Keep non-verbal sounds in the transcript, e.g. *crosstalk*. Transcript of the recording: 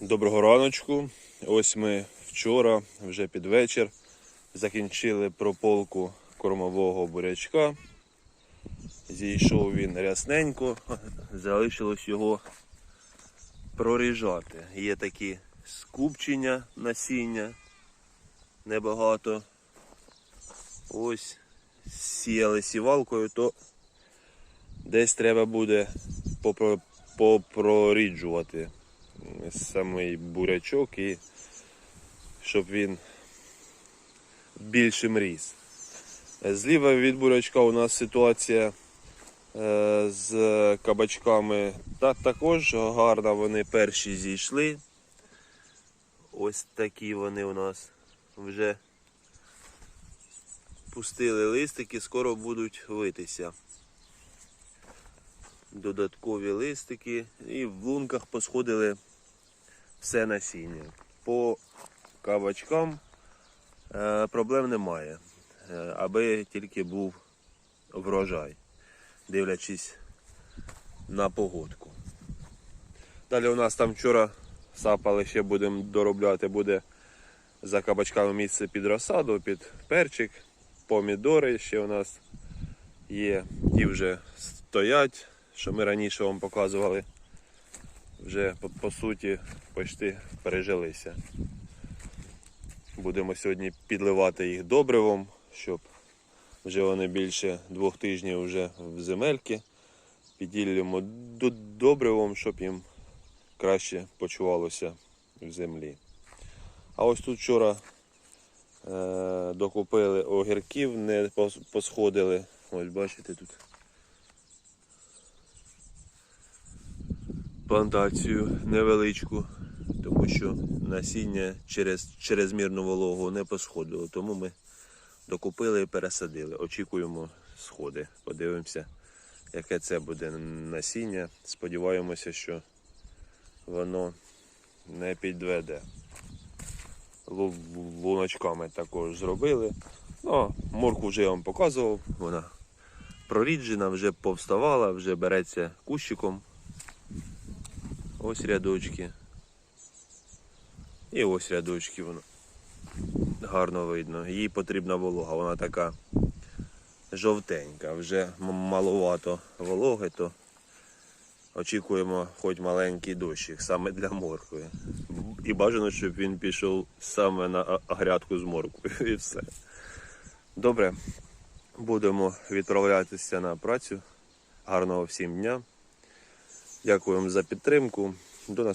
Доброго раночку. Ось ми вчора, вже під вечір, закінчили прополку кормового бурячка. Зійшов він рясненько, *laughs* залишилось його проріжати. Є такі скупчення насіння, небагато. Ось сіяли сівалкою, то десь треба буде попро- попроріджувати самий бурячок і щоб він більшим ріс. Зліва від бурячка у нас ситуація е, з кабачками та також гарна. Вони перші зійшли. Ось такі вони у нас вже пустили листики, скоро будуть витися. Додаткові листики і в лунках посходили все насіння. По кабачкам е, проблем немає, е, аби тільки був врожай, дивлячись на погодку. Далі у нас там вчора сапали, ще будемо доробляти, буде за кабачками місце під розсаду, під перчик, помідори ще у нас є. Ті вже стоять, що ми раніше вам показували вже по, по суті почти пережилися. Будемо сьогодні підливати їх добривом, щоб вже вони більше двох тижнів вже в земельки. Піділлємо добривом, щоб їм краще почувалося в землі. А ось тут вчора е, докупили огірків, не пос- посходили. Ось бачите тут плантацію невеличку, тому що насіння через черезмірну вологу не посходило. Тому ми докупили і пересадили. Очікуємо сходи. Подивимося, яке це буде насіння. Сподіваємося, що воно не підведе. Луночками також зробили. Ну, морку вже я вам показував, вона проріджена, вже повставала, вже береться кущиком. Ось рядочки. І ось рядочки воно. Гарно видно. Їй потрібна волога. Вона така жовтенька. Вже маловато вологи, то очікуємо хоч маленький дощик саме для моркви. І бажано, щоб він пішов саме на грядку з морквою. *laughs* І все. Добре. Будемо відправлятися на працю. Гарного всім дня. Дякуємо за підтримку. До нас.